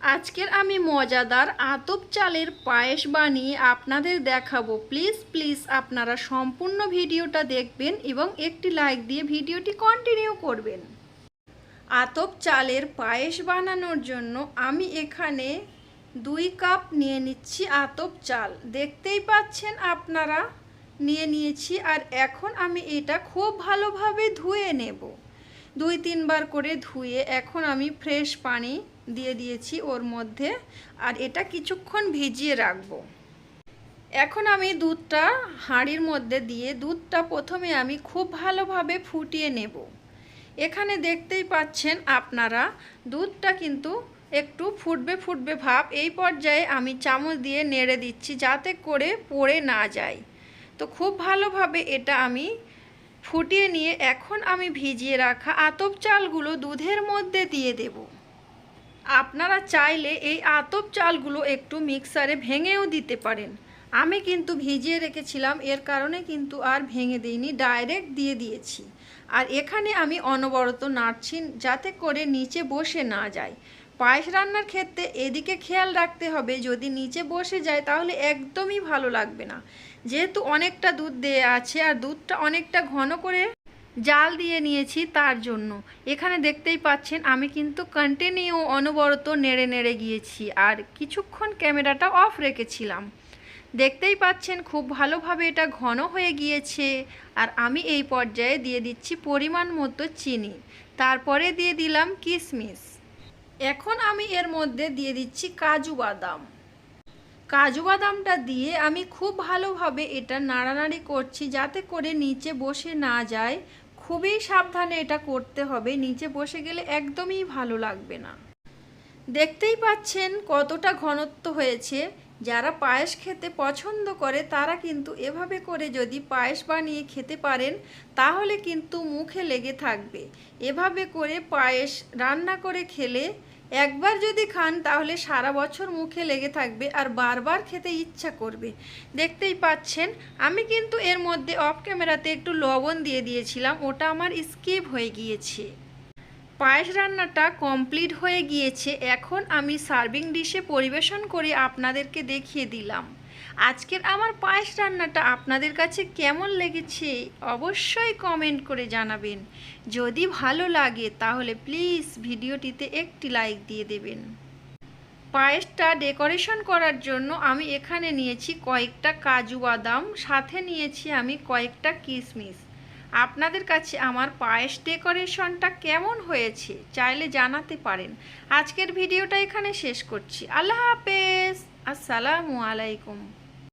আজকের আমি মজাদার আতপ চালের পায়েস বানিয়ে আপনাদের দেখাবো। প্লিজ প্লিজ আপনারা সম্পূর্ণ ভিডিওটা দেখবেন এবং একটি লাইক দিয়ে ভিডিওটি কন্টিনিউ করবেন। আতপ চালের পায়েস বানানোর জন্য আমি এখানে দুই কাপ নিয়ে নিচ্ছি আতপ চাল। দেখতেই পাচ্ছেন আপনারা, নিয়ে নিয়েছি আর এখন আমি এটা খুব ভালোভাবে ধুয়ে নেব। দুই তিনবার করে ধুয়ে এখন আমি ফ্রেশ পানি দিয়ে দিয়েছি ওর মধ্যে আর এটা কিছুক্ষণ ভিজিয়ে রাখব। এখন আমি দুধটা হাঁড়ির মধ্যে দিয়ে দুধটা প্রথমে আমি খুব ভালোভাবে ফুটিয়ে নেব। এখানে দেখতেই পাচ্ছেন আপনারা, দুধটা কিন্তু একটু ফুটবে ফুটবে ভাব। এই পর্যায়ে আমি চামচ দিয়ে নেড়ে দিচ্ছি যাতে করে পড়ে না যায়। তো খুব ভালোভাবে এটা আমি ফুটিয়ে নিয়ে এখন আমি ভিজিয়ে রাখা আতপ চালগুলো দুধের মধ্যে দিয়ে দেব। আপনারা চাইলে এই আতপ চালগুলো একটু মিক্সারে ভেঙেও দিতে পারেন। আমি কিন্তু ভিজিয়ে রেখেছিলাম, এর কারণে কিন্তু আর ভেঙে দিইনি, ডাইরেক্ট দিয়ে দিয়েছি। আর এখানে আমি অনবরত নাড়ছি যাতে করে নিচে বসে না যায়। পায়েস রান্নার ক্ষেত্রে এদিকে খেয়াল রাখতে হবে, যদি নিচে বসে যায় তাহলে একদমই ভালো লাগবে না। যেহেতু অনেকটা দুধ দেয়া আছে আর দুধটা অনেকটা ঘন করে জাল দিয়ে নিয়েছি তার জন্য। এখানে দেখতেই পাচ্ছেন, আমি কিন্তু কন্টিনিউ অনবরত নেড়ে নেড়ে গিয়েছি আর কিছুক্ষণ ক্যামেরাটা অফ রেখেছিলাম। দেখতেই পাচ্ছেন, খুব ভালোভাবে এটা ঘন হয়ে গিয়েছে আর আমি এই পর্যায়ে দিয়ে দিচ্ছি পরিমাণ মতো চিনি। তারপরে দিয়ে দিলাম কিশমিশ এখন আমি এর মধ্যে দিয়ে দিচ্ছি কাজু বাদাম। কাজু বাদামটা দিয়ে আমি খুব ভালোভাবে এটা নাড়ানাড়ি করছি যাতে করে নিচে বসে না যায়। খুবই সাবধানে এটা করতে হবে, নিচে বসে গেলে একদমই ভালো লাগবে না। দেখতেই পাচ্ছেন কতটা ঘনত্ব হয়েছে। যারা পায়েস খেতে পছন্দ করে তারা কিন্তু এভাবে করে যদি পায়েস বানিয়ে খেতে পারেন, তাহলে কিন্তু মুখে লেগে থাকবে। এভাবে করে পায়েস রান্না করে খেলে একবার যদি খান, তাহলে সারা বছর মুখে লেগে থাকবে আর বারবার খেতে ইচ্ছা করবে। দেখতেই পাচ্ছেন, আমি কিন্তু এর মধ্যে অফ ক্যামেরাতে একটু লবণ দিয়ে দিয়েছিলাম, ওটা আমার স্কিপ হয়ে গিয়েছে। পায়েস রান্নাটা কমপ্লিট হয়ে গিয়েছে, এখন আমি সার্ভিং ডিশে পরিবেশন করে আপনাদেরকে দেখিয়ে দিলাম। আজকের আমার পায়েস রান্নাটা আপনাদের কাছে কেমন লেগেছে অবশ্যই কমেন্ট করে জানাবেন। যদি ভালো লাগে তাহলে প্লিজ ভিডিওটিতে একটি লাইক দিয়ে দেবেন। পায়েসটা ডেকোরেশন করার জন্য আমি এখানে নিয়েছি কয়েকটা কাজু বাদাম, সাথে নিয়েছি আমি কয়েকটা কিশমিশ আপনাদের কাছে আমার পায়েস ডেকোরেশনটা কেমন হয়েছে চাইলে জানাতে পারেন। আজকের ভিডিওটা এখানে শেষ করছি। আল্লাহ হাফেজ। আসসালামু আলাইকুম।